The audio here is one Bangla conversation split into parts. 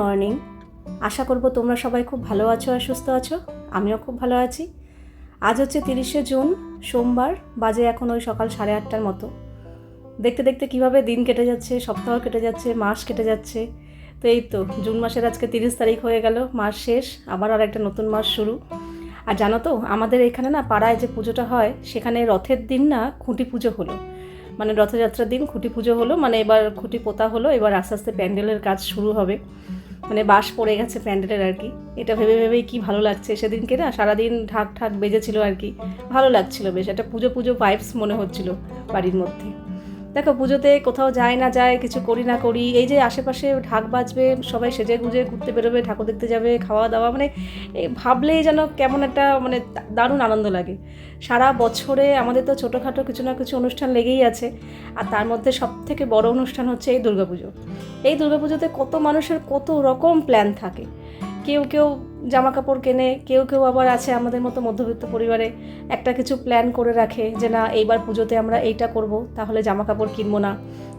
মর্নিং আশা করব তোমরা সবাই খুব ভালো আছো আর সুস্থ আছো। আমিও খুব ভালো আছি। আজ হচ্ছে তিরিশে জুন, সোমবার, বাজে এখন ওই সকাল সাড়ে আটটার মতো। দেখতে দেখতে কীভাবে দিন কেটে যাচ্ছে, সপ্তাহ কেটে যাচ্ছে, মাস কেটে যাচ্ছে। তো এই তো, জুন মাসের আজকে তিরিশ তারিখ হয়ে গেল, মাস শেষ, আবার আর একটা নতুন মাস শুরু। আর জানো তো, আমাদের এখানে না পাড়ায় যে পুজোটা হয়, সেখানে রথের দিন না খুঁটি পুজো হলো। মানে রথযাত্রার দিন খুঁটি পুজো হলো মানে এবার খুঁটি পোতা হলো, এবার আস্তে আস্তে প্যান্ডেলের কাজ শুরু হবে। মানে বাস পড়ে গেছে প্যান্ডেলের আর কি। এটা ভেবে ভেবেই কি ভালো লাগছে সেদিনকে না? সারাদিন ঢাক ঢাক বেজেছিল আর কি। ভালো লাগছিল বেশ, একটা পুজো পুজো ভাইবস মনে হচ্ছিল বাড়ির মধ্যে। দেখো, পুজোতে কোথাও যায় না যায় কিছু করি না করি, এই যে আশেপাশে ঢাক বাজবে, সবাই সেজে গুজে ঘুরতে বেরোবে, ঠাকুর দেখতে যাবে, খাওয়া দাওয়া মানে ভাবলেই যেন কেমন একটা মানে দারুণ আনন্দ লাগে। সারা বছরে আমাদের তো ছোটোখাটো কিছু না কিছু অনুষ্ঠান লেগেই আছে, আর তার মধ্যে সব থেকে বড় অনুষ্ঠান হচ্ছে এই দুর্গাপুজো। এই দুর্গাপুজোতে কত মানুষের কত রকম প্ল্যান থাকে। কেউ কেউ জামা কাপড় কেনে, কেউ কেউ আবার আছে আমাদের মতো মধ্যবিত্ত পরিবারে, একটা কিছু প্ল্যান করে রাখে যে না, এইবার পুজোতে আমরা এইটা করব, তাহলে জামা কাপড় কিনবো না।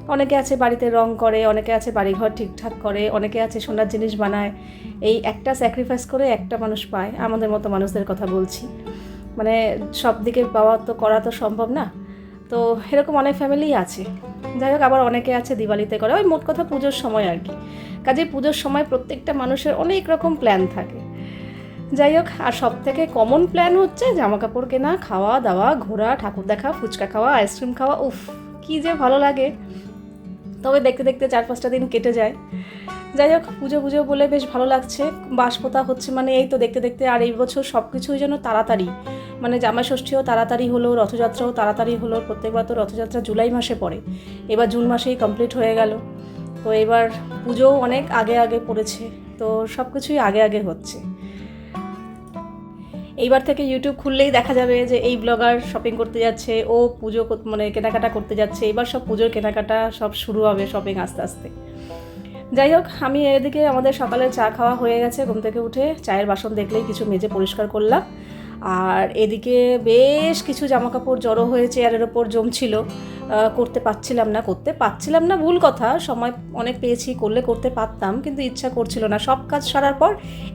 অনেকে আছে বাড়িতে রং করে, অনেকে আছে বাড়িঘর ঠিকঠাক করে, অনেকে আছে সোনার জিনিস বানায়। এই একটা স্যাক্রিফাইস করে একটা মানুষ পায়, আমাদের মতো মানুষদের কথা বলছি। মানে সব দিকে পাওয়া তো, করা তো সম্ভব না। তো এরকম অনেক ফ্যামিলিই আছে। যাই হোক, আবার অনেকে আছে দিওয়ালিতে করে, ওই মোট কথা পুজোর সময় আর কি। কাজে পুজোর সময় প্রত্যেকটা মানুষের অনেক রকম প্ল্যান থাকে। যাই হোক, আর সব থেকে কমন প্ল্যান হচ্ছে জামা কাপড় কেনা, খাওয়া দাওয়া, ঘোরা, ঠাকুর দেখা, ফুচকা খাওয়া আইসক্রিম খাওয়া, উফ, কী যে ভালো লাগে। তবে দেখতে দেখতে চার পাঁচটা দিন কেটে যায়। যাই হোক, পুজো পুজো বলে বেশ ভালো লাগছে। বাস পোতা হচ্ছে মানে এই তো দেখতে দেখতে আর এই বছর সব কিছুই যেন তাড়াতাড়ি। মানে জামা ষষ্ঠীও তাড়াতাড়ি হলো, রথযাত্রাও তাড়াতাড়ি হলো, প্রত্যেকবার তো রথযাত্রা জুলাই মাসে পড়ে। এবার জুন মাসেই কমপ্লিট হয়ে গেল। তো এবার পুজোও অনেক আগে আগে পড়েছে। তো সব কিছুই আগে আগে হচ্ছে। এইবার থেকে ইউটিউব খুললেই দেখা যাবে যে এই ব্লগার শপিং করতে যাচ্ছে, ও পুজো মানে কেনাকাটা করতে যাচ্ছে। এবার সব পুজোর কেনাকাটা সব শুরু হবে শপিং আস্তে আস্তে। যাই হোক, আমি এদিকে আমাদের সকালে চা খাওয়া হয়ে গেছে। ঘুম থেকে উঠে চায়ের বাসন দেখলেই কিছু মেজে পরিষ্কার করলাম। আর এদিকে বেশ কিছু জামা কাপড় জড়ো হয়ে চেয়ারের ওপর জমছিল। করতে পারছিলাম না, করতে পারছিলাম না ভুল কথা। সময় অনেক পেয়েছি, করলে করতে পারতাম, কিন্তু ইচ্ছা করছিল না। সব কাজ সারার পর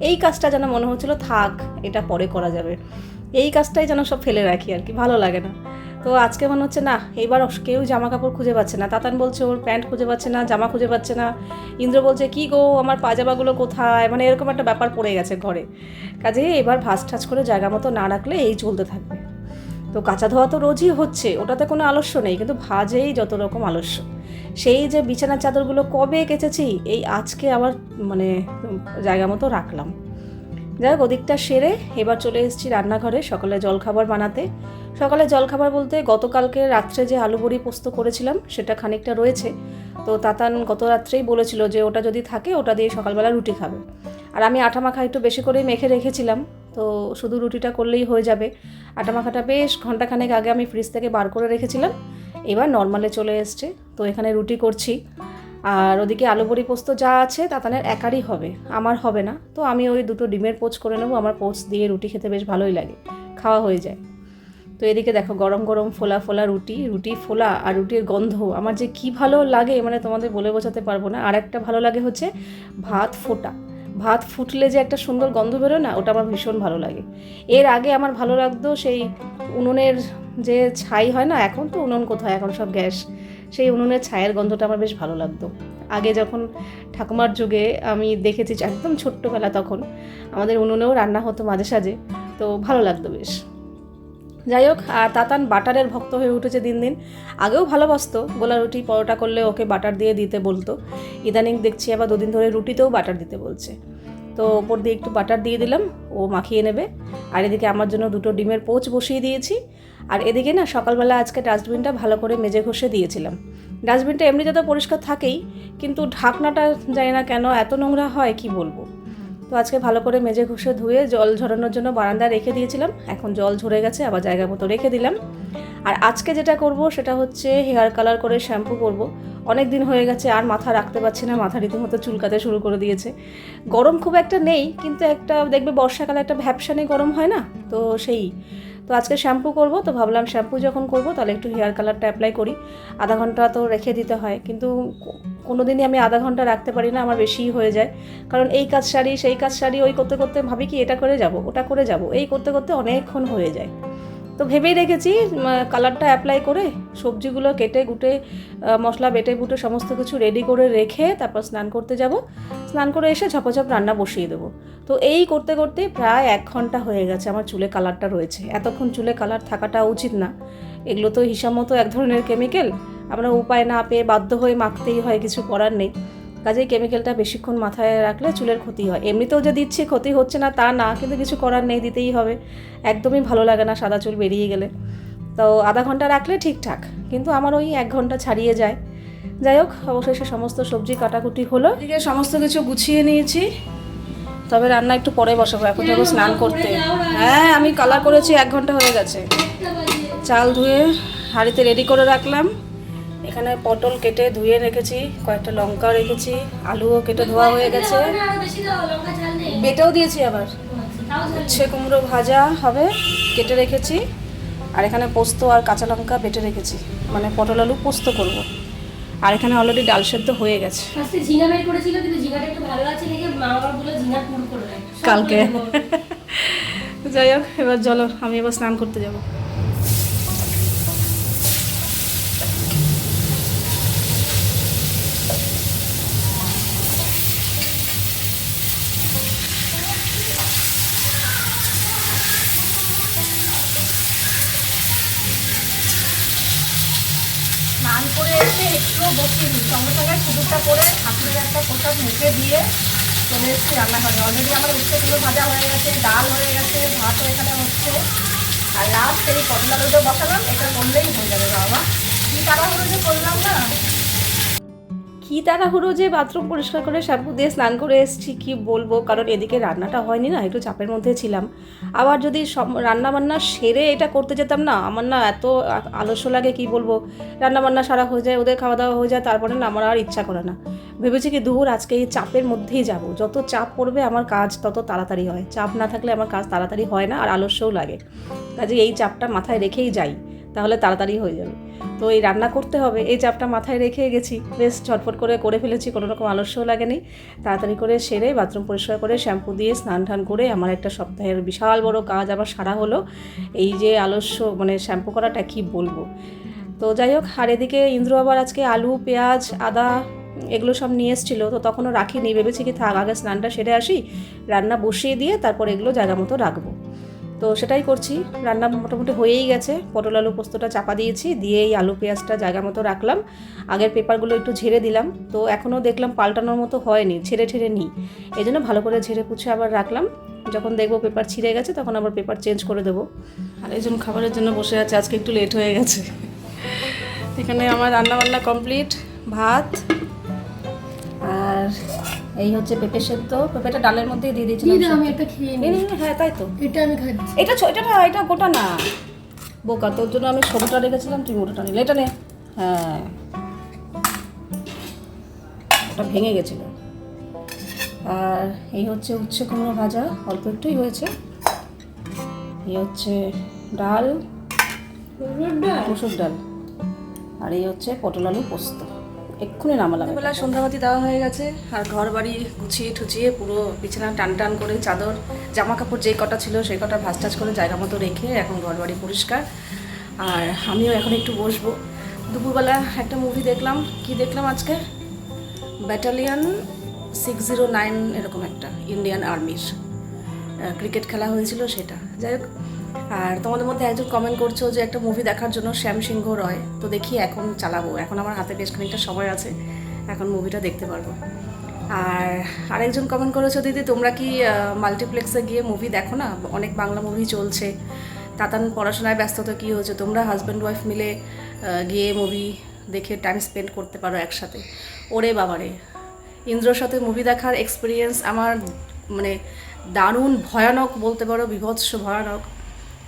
এই কাজটা যেন মনে হচ্ছিল, থাক, এটা পরে করা যাবে। এই কাজটাই যেন সব ফেলে রাখি আর কি, ভালো লাগে না। তো আজকে মনে হচ্ছে, না এবার কেউ জামা কাপড় খুঁজে পাচ্ছে না। তাতান বলছে, ওর প্যান্ট খুঁজে পাচ্ছে না, জামা খুঁজে পাচ্ছে না। ইন্দ্র বলছে, কি গো, আমার পাজামাগুলো কোথায়? মানে এরকম একটা ব্যাপার পড়ে গেছে ঘরে। কাজে এবার ভাস ঠাস করে জায়গা মতো না রাখলে এই চলতে থাকবে। তো কাঁচা ধোয়া তো রোজই হচ্ছে, ওটাতে কোনো আলস্য নেই, কিন্তু ভাজেই যত রকম আলস্য। সেই যে বিছানার চাদরগুলো কবে কেচেছি, এই আজকে আবার মানে জায়গা মতো রাখলাম। যাই হোক, ওদিকটা সেরে এবার চলে এসেছি রান্নাঘরে সকালে জলখাবার বানাতে। সকালে জলখাবার বলতে গতকালকে রাত্রে যে আলু বড়ি পোস্ত করেছিলাম, সেটা খানিকটা রয়েছে। তো তাতান গত রাত্রেই বলেছিল যে ওটা যদি থাকে, ওটা দিয়ে সকালবেলা রুটি খাবে। আর আমি আটা মাখা একটু বেশি করেই মেখে রেখেছিলাম, তো শুধু রুটিটা করলেই হয়ে যাবে। আটা মাখাটা বেশ ঘন্টাখানেক আগে আমি ফ্রিজ থেকে বার করে রেখেছিলাম, এবার নর্মালে চলে এসছে। তো এখানে রুটি করছি। আর ওদিকে আলু বড়ি পোস্ত যা আছে তাতানের একারই হবে। আমার হবে না। তো আমি ওই দুটো ডিমের পোচ করে নেব। আমার পোচ দিয়ে রুটি খেতে বেশ ভালোই লাগে। খাওয়া হয়ে যায়। তো এদিকে দেখো গরম গরম ফোলা ফোলা রুটি রুটি ফোলা আর রুটির গন্ধ। আমার যে কি ভালো লাগে মানে তোমাদের বলে বোঝাতে পারব না। আর একটা ভালো লাগে হচ্ছে ভাত ফোটা। ভাত ফুটলে যে একটা সুন্দর গন্ধ বেরোয় না, ওটা আমার ভীষণ ভালো লাগে। এর আগে আমার ভালো লাগতো সেই উনুনের যে ছাই হয় না, এখন তো উনুন কোথায়? এখন সব গ্যাস। সেই উনুনের ছায়ের গন্ধটা আমার বেশ ভালো লাগতো। আগে যখন ঠাকুমার যুগে আমি দেখেছি একদম ছোট্টবেলা তখন আমাদের উনুনেও রান্না হতো মাঝে সাঝে, তো ভালো লাগতো বেশ। যাই হোক আর তাতান বাটারের ভক্ত হয়ে উঠেছে দিন দিন। আগেও ভালোবাসতো, গোলা রুটি পরোটা করলে ওকে বাটার দিয়ে দিতে বলতো। ইদানিং দেখছি আবার দুদিন ধরে রুটিতেও বাটার দিতে বলছে। তো ওপর দিয়ে একটু বাটার দিয়ে দিলাম, ও মাখিয়ে নেবে। আর এদিকে আমার জন্য দুটো ডিমের পোচ বসিয়ে দিয়েছি। আর এদিকে না, সকালবেলা আজকে ডাস্টবিনটা ভালো করে মেজে ঘষে দিয়েছিলাম। ডাস্টবিনটা এমনিতে তো পরিষ্কার থাকেই, কিন্তু ঢাকনাটা জানি না কেন এত নোংরা হয়, কি বলব? তো আজকে ভালো করে মেজে ঘষে ধুয়ে জল ঝরানোর জন্য বারান্দায় রেখে দিয়েছিলাম। এখন জল ঝরে গেছে, আবার জায়গা মতো রেখে দিলাম। আর আজকে যেটা করব, সেটা হচ্ছে হেয়ার কালার করে শ্যাম্পু করব। অনেক দিন হয়ে গেছে, আর মাথা রাখতে পারছি না, মাথা রীতিমতো চুলকাতে শুরু করে দিয়েছে। গরম খুব একটা নেই, কিন্তু একটা, দেখবে বর্ষাকালে একটা ভ্যাপসানি গরম হয় না? তো সেই তো আজকে শ্যাম্পু করব, তো ভাবলাম শ্যাম্পু যখন করব, তাহলে একটু হেয়ার কালারটা অ্যাপ্লাই করি। আধা ঘণ্টা তো রেখে দিতে হয়, কিন্তু কোনো দিনই আমি আধা ঘণ্টা রাখতে পারি না, আমার বেশিই হয়ে যায়। কারণ এই কাজ সারি সেই কাজ সারি ওই করতে করতে ভাবি কি এটা করে যাব, ওটা করে যাব, এই করতে করতে অনেকক্ষণ হয়ে যায়। তো ভেবেই রেখেছি কালারটা অ্যাপ্লাই করে সবজিগুলো কেটে গুটে মশলা বেটে বুটে সমস্ত কিছু রেডি করে রেখে তারপর স্নান করতে যাব। স্নান করে এসে ঝপঝপ রান্না বসিয়ে দেবো। তো এই করতে করতে প্রায় এক ঘণ্টা হয়ে গেছে আমার চুলে কালারটা রয়েছে। এতক্ষণ চুলে কালার থাকাটা উচিত না। এগুলো তো হিসাব মতো এক ধরনের কেমিক্যাল আমরা উপায় না পেয়ে বাধ্য হয়ে মাখতেই হয়, কিছু করার নেই। কাজেই কেমিক্যালটা বেশিক্ষণ মাথায় রাখলে চুলের ক্ষতি হয়। এমনিতেও যে দিচ্ছি ক্ষতি হচ্ছে না, তা না, কিন্তু কিছু করার নেই, দিতেই হবে। একদমই ভালো লাগে না সাদা চুল বেরিয়ে গেলে। তো আধা ঘণ্টা রাখলে ঠিকঠাক, কিন্তু আমার ওই এক ঘণ্টা ছাড়িয়ে যায়। যাই হোক, অবশেষে সমস্ত সবজি কাটাকুটি হলো। এদিকে সমস্ত কিছু গুছিয়ে নিয়েছি। তবে রান্না একটু পরে বসাবো, এখন যাব স্নান করতে। হ্যাঁ আমি কালার করেছি, এক ঘণ্টা হয়ে গেছে। চাল ধুয়ে হাঁড়িতে রেডি করে রাখলাম। এখানে পটল কেটে ধুয়ে রেখেছি কয়েকটা লঙ্কা রেখেছি আলুও কেটে ধোয়া হয়ে গেছে। বেটেও দিয়েছি আবার। উচ্ছে কুমড়ো ভাজা হবে কেটে রেখেছি। আর এখানে পোস্ত আর কাঁচা লঙ্কা বেটে রেখেছি মানে পটল আলু পোস্ত করব। আর এখানে অলরেডি ডাল সেদ্ধ হয়ে গেছে। কালকে। যাই হোক এবার চলো আমি এবার স্নান করতে যাব। স্নান করে এসে একটু বসিনি। সঙ্গে সঙ্গে সুদুরটা করে ঠাকুরের একটা পোশাক মুখে দিয়ে চলে এসেছি রান্নাঘরে। অলরেডি আমার উচ্ছে ভাজা হয়ে গেছে, ডাল হয়ে গেছে, ভাতও এখানে হচ্ছে। আর লাস্ট এই পটলা রোদে বসালাম, এটা করলেই হয়ে যাবে বাবা। কি তাড়াহুড়ো যে করলাম না? কি তাড়াহুড়ো যে বাথরুম পরিষ্কার করে শ্যাম্পু দিয়ে স্নান করে এসেছি, কি বলব? কারণ এদিকে রান্নাটা হয়নি না, একটু চাপের মধ্যে ছিলাম। আবার যদি সব রান্না বান্না সেরে এটা করতে যেতাম না, আমার না এত আলস্য লাগে, কি বলব? রান্না বান্না সারা হয়ে যায়, ওদের খাওয়া দাওয়া হয়ে যায়, তারপরে না আমার আর ইচ্ছা করে না। ভেবেছি কি দূর আজকে এই চাপের মধ্যেই যাব। যত চাপ পড়বে আমার কাজ তত তাড়াতাড়ি হয়। চাপ না থাকলে আমার কাজ তাড়াতাড়ি হয় না, আর আলস্যও লাগে। কাজে এই চাপটা মাথায় রেখেই যাই, তাহলে তাড়াতাড়ি হয়ে যাবে। তো এই রান্না করতে হবে। এই চাপটা মাথায় রেখে গেছি। বেশ ঝটফট করে করে ফেলেছি, কোনো রকম আলস্যও লাগেনি। তাড়াতাড়ি করে সেরে বাথরুম পরিষ্কার করে শ্যাম্পু দিয়ে স্নান টান করে আমার একটা সপ্তাহের বিশাল বড় কাজ আবার সারা হলো। এই যে আলস্য মানে শ্যাম্পু করাটা কি বলব? তো যাই হোক, আর এদিকে ইন্দ্র আবার আজকে আলু, পেঁয়াজ, আদা এগুলো সব নিয়ে এসেছিল। তো তখনও রাখিনি। ভেবেছি কি থাক, আগে স্নানটা সেরে আসি, রান্না বসিয়ে দিয়ে তারপর এগুলো জায়গা মতো রাখব। তো সেটাই করছি। রান্না মোটামুটি হয়েই গেছে। পটল আলু পোস্তটা চাপা দিয়েছি, দিয়ে এই আলু পেঁয়াজটা জায়গা মতো রাখলাম। আগের পেপারগুলো একটু ঝেড়ে দিলাম। তো এখনও দেখলাম পাল্টানোর মতো হয়নি, ছেড়ে ছেড়ে নিই। এই জন্য ভালো করে ঝেড়ে পুছে আবার রাখলাম। যখন দেখব পেপার ছিঁড়ে গেছে, তখন আবার পেপার চেঞ্জ করে দেবো। আর একজন খাবারের জন্য বসে আছে, আজকে একটু লেট হয়ে গেছে। এখানে আমার রান্না বান্না কমপ্লিট, ভাত আর এই হচ্ছে পেঁপে সেদ্ধ। পেঁপেটা ডালের মধ্যে দিয়ে দিয়ে দিয়েছিলাম দাও, আমি একটা খেয়ে নিই। হ্যাঁ তাই তো। এটা আমি খাচ্ছি। এটা এটা না এটা গোটা না। বোকা তোর জন্য আমি ছোটোটা রেখেছিলাম তুই মোটোটা নিলে। এটা নে। হ্যাঁ। ওটা ভেঙে গেছিল। আর এই হচ্ছে উচ্ছে কুমড়ো ভাজা অল্প একটুই হয়েছে। এই হচ্ছে ডাল মুসুর ডাল। আর এই হচ্ছে পটল আলু পোস্ত। এক্ষুনি নামালাম বেলা সন্ধ্যাবাতি দেওয়া হয়ে গেছে, আর ঘর বাড়ি গুছিয়ে ঠুচিয়ে পুরো বিছানা টান টান করে চাদর জামা কাপড় যে কটা ছিল সেই কটা ভাজ টাজ করে জায়গা মতো রেখে এখন ঘর বাড়ি পরিষ্কার। আর আমিও এখন একটু বসবো। দুপুরবেলা একটা মুভি দেখলাম। কি দেখলাম আজকে? ব্যাটালিয়ান সিক্স জিরো নাইন এরকম একটা ইন্ডিয়ান আর্মির ক্রিকেট খেলা হয়েছিল সেটা। যাই হোক আর তোমাদের মধ্যে একজন কমেন্ট করছ যে একটা মুভি দেখার জন্য শ্যাম সিংহ রয়। তো দেখি এখন চালাবো। এখন আমার হাতে বেশ খানিকটা সময় আছে। এখন মুভিটা দেখতে পারব। আর আরেকজন কমেন্ট করেছ, দিদি, তোমরা কি মাল্টিপ্লেক্সে গিয়ে মুভি দেখো না? অনেক বাংলা মুভি চলছে। তাতান পড়াশোনায় ব্যস্ততা কী হয়েছে? তোমরা হাজব্যান্ড ওয়াইফ মিলে গিয়ে মুভি দেখে টাইম স্পেন্ড করতে পারো একসাথে। ওরে বাবারে। ইন্দ্রর সাথে মুভি দেখার এক্সপিরিয়েন্স আমার মানে দারুণ ভয়ানক বলতে পারো, বিভৎস ভয়ানক।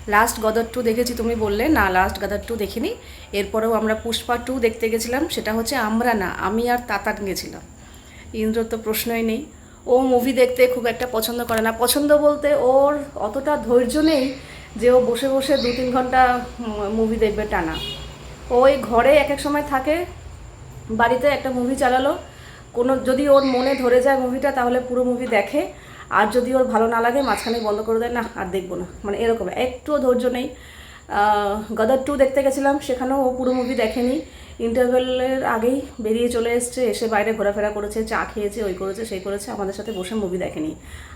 লাস্ট গদার টু দেখেছি তুমি বললে। না লাস্ট গাদার টু দেখিনি। এরপরেও আমরা পুষ্পা টু দেখতে গেছিলাম। সেটা হচ্ছে আমরা না, আমি আর তাতান গেছিলাম ইন্দ্র তো প্রশ্নই নেই। ও মুভি দেখতে খুব একটা পছন্দ করে না। পছন্দ বলতে ওর অতটা ধৈর্য নেই যে ও বসে বসে দু তিন ঘণ্টা মুভি দেখবে টানা। ওই ঘরে এক এক সময় থাকে, বাড়িতে একটা মুভি চালালো। কোনো যদি ওর মনে ধরে যায় মুভিটা তাহলে পুরো মুভি দেখে। আর যদি ওর ভালো না লাগে মাঝখানে বন্ধ করে দেয় না, আর দেখব না। মানে এরকম একটুও ধৈর্য নেই। গদার টু দেখতে গেছিলাম, সেখানেও ও পুরো মুভি দেখেনি। ইন্টারভেলের আগেই বেরিয়ে চলে এসছে, এসে বাইরে ঘোরাফেরা করেছে, চা খেয়েছে, ওই করেছে, সেই করেছে, আমাদের সাথে বসে মুভি দেখেনি।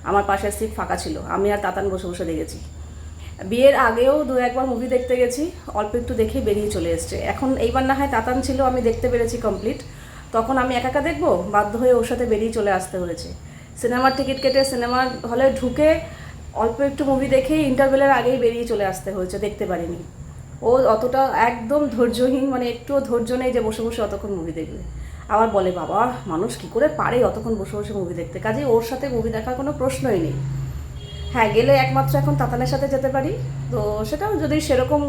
আমার পাশের সিট ফাঁকা ছিল, আমি আর তাতান বসে বসে দেখেছি। বিয়ের আগেও দু একবার মুভি দেখতে গেছি, অল্প একটু দেখে বেরিয়ে চলে এসছে। এখন এইবার না হয় তাতান ছিল, আমি দেখতে পেরেছি কমপ্লিট তখন আমি একা একা দেখব? বাধ্য হয়ে ওর সাথে বেরিয়ে চলে আসতে হয়েছে। সিনেমার টিকিট কেটে সিনেমার হলে ঢুকে অল্প একটু মুভি দেখে ইন্টারভেলের আগেই বেরিয়ে চলে আসতে হয়েছে, দেখতে পারিনি। ও অতটা একদম ধৈর্যহীন মানে একটুও ধৈর্য নেই যে বসে বসে অতক্ষণ মুভি দেখবে। আবার বলে, বাবা, মানুষ কি করে পারে অতক্ষণ বসে বসে মুভি দেখতে? কাজে ওর সাথে মুভি দেখার কোনো প্রশ্নই নেই। হ্যাঁ গেলে একমাত্র এখন তাতানের সাথে যেতে পারি। তো সেটাও যদি সেরকম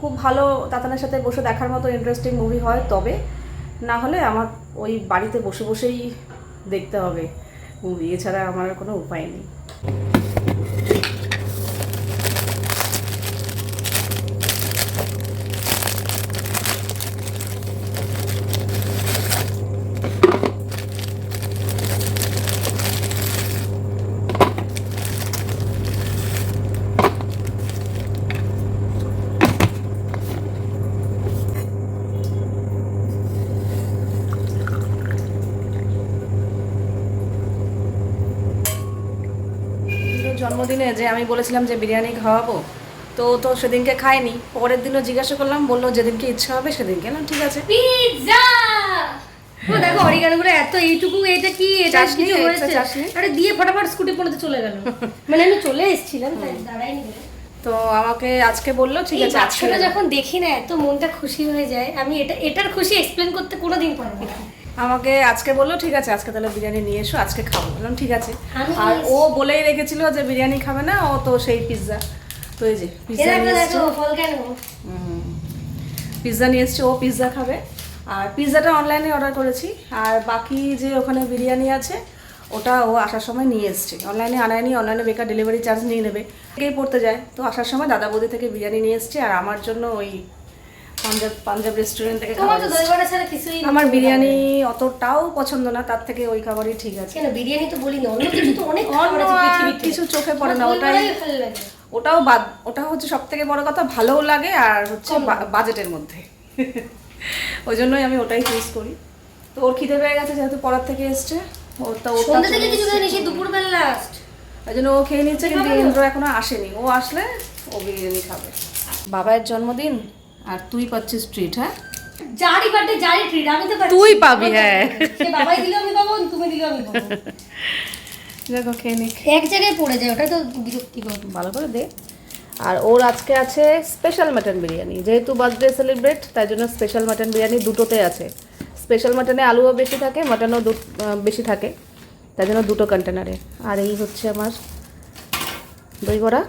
খুব ভালো তাতানের সাথে বসে দেখার মতো ইন্টারেস্টিং মুভি হয়, তবে না হলে আমার ওই বাড়িতে বসে বসেই দেখতে হবে। এছাড়া আমার কোনো উপায় নেই ইন্দ্রর জন্মদিনে যে আমি বলেছিলাম যে বিরিয়ানি খাওয়াবো তো তো সেদিনকে খায়নি পরের দিনও জিজ্ঞাসা করলাম বলল যেদিনকে ইচ্ছা হবে সেদিনকে। না ঠিক আছে। পিৎজা! দেখো অরিগানোগুলো এত এইটুকু এটা কি? এটা কিছু হয়েছে? আরে দিয়ে ফটাফট স্কুটি পড়তে চলে গেল। মানে আমি চলে এসেছিলাম তাই দাঁড়াইনি তো আমাকে আজকে বলল ঠিক আছে আজকে যখন দেখি না এত মনটা খুশি হয়ে যায় আমি এটা এটার খুশি এক্সপ্লেন করতে কোনোদিন পারব না। আমাকে আজকে বলল ঠিক আছে আজকে তাহলে বিরিয়ানি নিয়ে এসো আজকে খাব। বললাম ঠিক আছে। আর ও বলেই রেখেছিল যে বিরিয়ানি খাবে না ও তো সেই পিৎজা তো এই যে পিৎজা নিয়ে এসছে। পিৎজা নিয়ে এসছে ও পিৎজা খাবে। আর পিৎজাটা অনলাইনে অর্ডার করেছি। আর বাকি যে ওখানে বিরিয়ানি আছে ওটা ও আসার সময় নিয়ে এসছে। অনলাইনে আনায়নি অনলাইনে বেকার ডেলিভারি চার্জ নিয়ে নেবে। থেকেই পড়তে যায়। তো আসার সময় দাদা বৌদি থেকে বিরিয়ানি নিয়ে এসছে আর আমার জন্য ওই পাঞ্জাব পাঞ্জাব রেস্টুরেন্ট থেকে কিছুই আমার বিরিয়ানি অতটাও পছন্দ না তার থেকে ওই খাবারই ঠিক আছে। কেন বিরিয়ানি তো বলি না অন্য কিছু তো অনেক খাবার আছে কিছু চোখে পড়ে না ওটাই ওটাও বাদ ওটা হচ্ছে সব থেকে বড় কথা ভালোও লাগে আর হচ্ছে বাজেটের মধ্যে। ওই জন্যই আমি ওটাই চুজ করি। তো ওর খিদে পেয়ে গেছে যেহেতু পড়ার থেকে এসছে ওর তো ওটা থেকে কিছু খাইনি সেই দুপুরবেলা লাস্ট ওই জন্য ও খেয়ে নিচ্ছে কিন্তু ইন্দ্র এখনও আসেনি। ও আসলে ও বিরিয়ানি খাবে। বাবার জন্মদিন? আর তুই পাচ্ছিস ট্রিট হ্যাঁ? যারই বার্থডে যারই ট্রিট আমি তো পাচ্ছি। তুই পাবি, হ্যাঁ। সে বাবাই দিলেও আমি পাবো তুমি দিলেও আমি পাবো। দেখো খেয়ে এক জায়গায় পড়ে যায় ওটা তো বিরক্তিকর ভালো করে দে। আর ওর আজকে আছে স্পেশাল মাটন বিরিয়ানি। যেহেতু বার্থডে সেলিব্রেট তাই জন্য স্পেশাল মাটন বিরিয়ানি দুটোতে আছে। স্পেশাল মাটনে আলুও বেশি থাকে মাটনও দু- বেশি থাকে। তাই জন্য দুটো কন্টেনারে আর এই হচ্ছে আমার দই বড়া।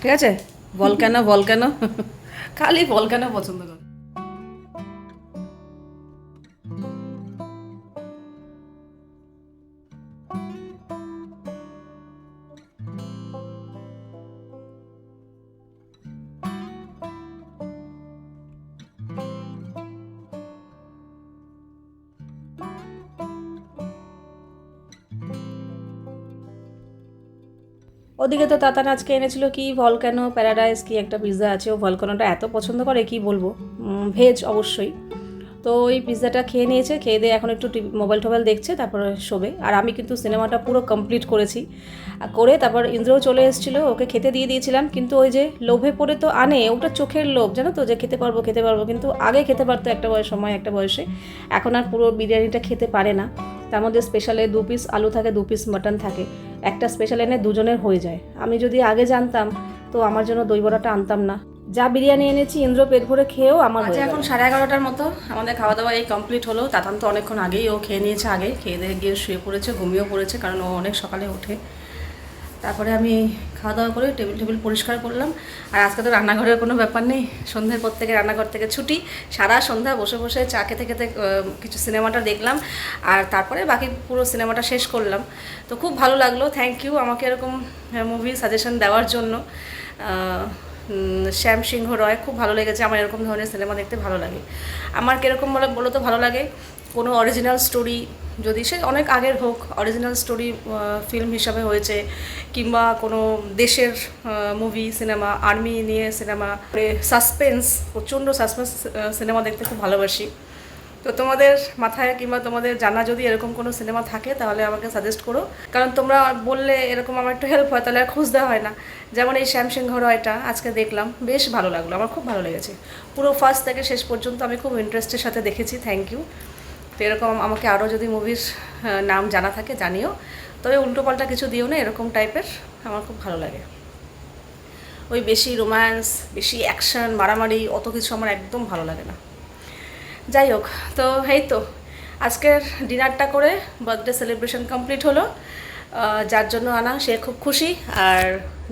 ঠিক আছে? বল কেন বল কেন খালি বল কেন পছন্দ করে। ওদিকে তো তাতান আজকে এনেছিল কি ভলকানো প্যারাডাইস কি একটা পিৎজা আছে, ও ভলকানোটা এত পছন্দ করে, কি বলব? ভেজ অবশ্যই। তো ওই পিৎজাটা খেয়ে নিয়েছে, খেয়ে দিয়ে এখন একটু মোবাইল টোবাইল দেখছে, তারপরে শোবে। আর আমি কিন্তু সিনেমাটা পুরো কমপ্লিট করেছি। করে তারপর ইন্দ্রও চলে এসেছিল, ওকে খেতে দিয়ে দিয়েছিলাম, কিন্তু ওই যে লোভে পড়ে তো আনে, ওটা চোখের লোভ, জানো তো, যে খেতে পারব খেতে পারব, কিন্তু আগে খেতে পারতো একটা বয়স, সময়, একটা বয়সে। এখন আর পুরো বিরিয়ানিটা খেতে পারে না। তার মধ্যে স্পেশালে দু পিস আলু থাকে দু পিস মাটন থাকে। একটা স্পেশাল এনে দুজনের হয়ে যায়। আমি যদি আগে জানতাম তো আমার জন্য দই বড়াটা আনতাম না। যা বিরিয়ানি এনেছি ইন্দ্র পেট ভরে খেয়েও আমার আচ্ছা এখন সাড়ে এগারোটার মতো। আমাদের খাওয়া দাওয়া এই কমপ্লিট হলো। তাতান তো অনেকক্ষণ আগেই ও খেয়ে নিয়েছে আগে। খেয়ে দিয়ে গিয়ে শুয়ে পড়েছে ঘুমিয়েও পড়েছে কারণ ও অনেক সকালে ওঠে। তারপরে আমি খাওয়া দাওয়া করে টেবিল টেবিল পরিষ্কার করলাম। আর আজকে তো রান্নাঘরের কোনো ব্যাপার নেই। সন্ধ্যের পর থেকে রান্নাঘর থেকে ছুটি। সারা সন্ধ্যা বসে বসে চা খেতে খেতে কিছু সিনেমাটা দেখলাম। আর তারপরে বাকি পুরো সিনেমাটা শেষ করলাম। তো খুব ভালো লাগল। থ্যাংক ইউ আমাকে এরকম মুভি সাজেশন দেওয়ার জন্য। শ্যাম সিংহ রয়, খুব ভালো লেগেছে। আমার এরকম ধরনের সিনেমা দেখতে ভালো লাগে। আমার কীরকম বলে বলো তো ভালো লাগে? কোনো অরিজিনাল স্টোরি যদি সে অনেক আগের হোক অরিজিনাল স্টোরি ফিল্ম হিসাবে হয়েছে, কিংবা কোনো দেশের মুভি সিনেমা আর্মি নিয়ে সিনেমা সাসপেন্স প্রচণ্ড সাসপেন্স সিনেমা দেখতে খুব ভালোবাসি। তো তোমাদের মাথায় কিংবা তোমাদের জানা যদি এরকম কোনো সিনেমা থাকে, তাহলে আমাকে সাজেস্ট করো। কারণ তোমরা বললে এরকম আমার একটু হেল্প হয়, তাহলে আর খুঁজতে হয় না। যেমন এই শ্যাম সিংহ রয়টা আজকে দেখলাম, বেশ ভালো লাগল, আমার খুব ভালো লেগেছে। পুরো ফার্স্ট থেকে শেষ পর্যন্ত আমি খুব ইন্টারেস্টের সাথে দেখেছি থ্যাংক ইউ তো এরকম আমাকে আরও যদি মুভির নাম জানা থাকে জানিও। তবে উল্টোপাল্টা কিছু দিও না, এরকম টাইপের আমার খুব ভালো লাগে। ওই বেশি রোম্যান্স বেশি অ্যাকশন মারামারি, অত কিছু আমার একদম ভালো লাগে না। যাই হোক, তো এই তো, আজকের ডিনারটা করে বার্থডে সেলিব্রেশন কমপ্লিট হলো। যার জন্য আনা, সে খুব খুশি, আর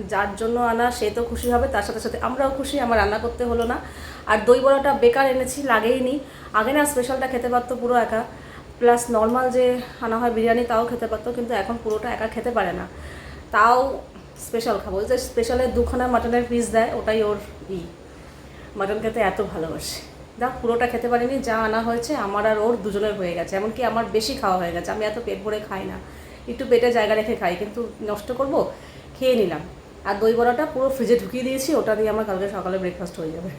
যার জন্য আনা, সে তো খুশি হবে, তার সাথে সাথে আমরাও খুশি, আমার রান্না করতে হলো না। আর দই বড়াটা বেকার এনেছি, লাগেই নি। আগে না স্পেশালটা খেতে পারতো পুরো একা। প্লাস নর্মাল যে আনা হয় বিরিয়ানি, তাও খেতে পারতো, কিন্তু এখন পুরোটা একা খেতে পারে না। তাও স্পেশাল খাব। যে স্পেশালের দুখানা মাটনের পিস দেয়, ওটাই ওর ই। মাটন খেতে এত ভালোবাসে। যা পুরোটা খেতে পারিনি, যা আনা হয়েছে, আমার আর ওর দুজনের হয়ে গেছে। এমনকি আমার বেশি খাওয়া হয়ে গেছে। আমি এত পেট ভরে খাই না। একটু পেটে জায়গা রেখে খাই, কিন্তু নষ্ট করব, খেয়ে নিলাম। আর দই বড়াটা পুরো ফ্রিজে ঢুকিয়ে দিয়েছি, ওটা দিয়ে আমার কালকে সকালে ব্রেকফাস্ট হয়ে যাবে।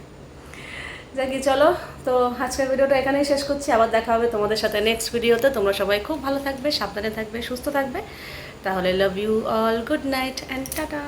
যাকি চলো, তো আজকের ভিডিওটা এখানেই শেষ করছি, আবার দেখা হবে তোমাদের সাথে নেক্সট ভিডিওতে। তোমরা সবাই খুব ভালো থাকবে, সাবধানে থাকবে, সুস্থ থাকবে। তাহলে love you all good night and tata